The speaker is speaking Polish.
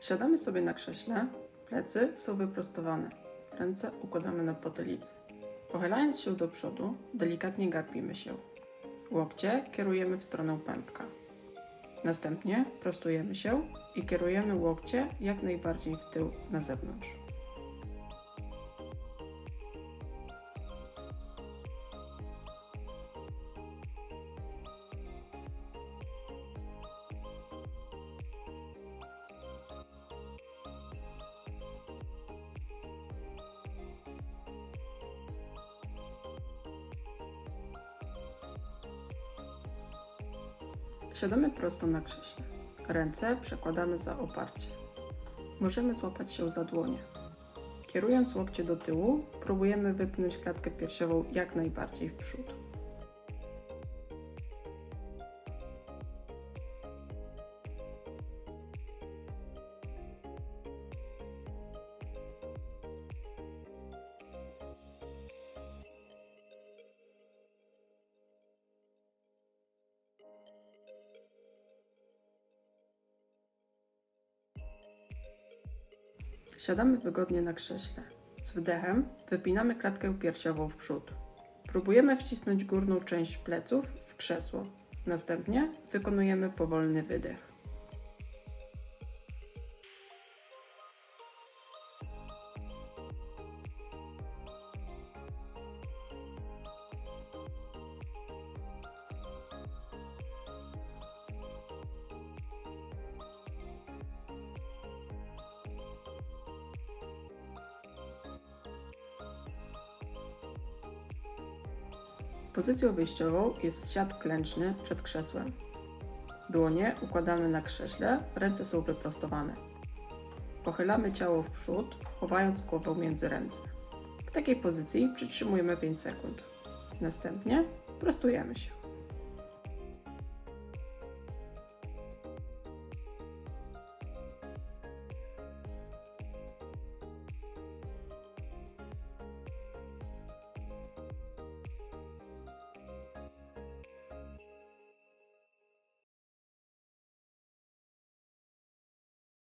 Siadamy sobie na krześle, plecy są wyprostowane, ręce układamy na potylicy. Pochylając się do przodu, delikatnie gapimy się. Łokcie kierujemy w stronę pępka. Następnie prostujemy się i kierujemy łokcie jak najbardziej w tył na zewnątrz. Siadamy prosto na krześle. Ręce przekładamy za oparcie. Możemy złapać się za dłonie. Kierując łokcie do tyłu, próbujemy wypchnąć klatkę piersiową jak najbardziej w przód. Siadamy wygodnie na krześle. Z wdechem wypinamy klatkę piersiową w przód. Próbujemy wcisnąć górną część pleców w krzesło. Następnie wykonujemy powolny wydech. Pozycją wyjściową jest siad klęczny przed krzesłem. Dłonie układamy na krześle, ręce są wyprostowane. Pochylamy ciało w przód, chowając głowę między ręce. W takiej pozycji przytrzymujemy 5 sekund. Następnie prostujemy się.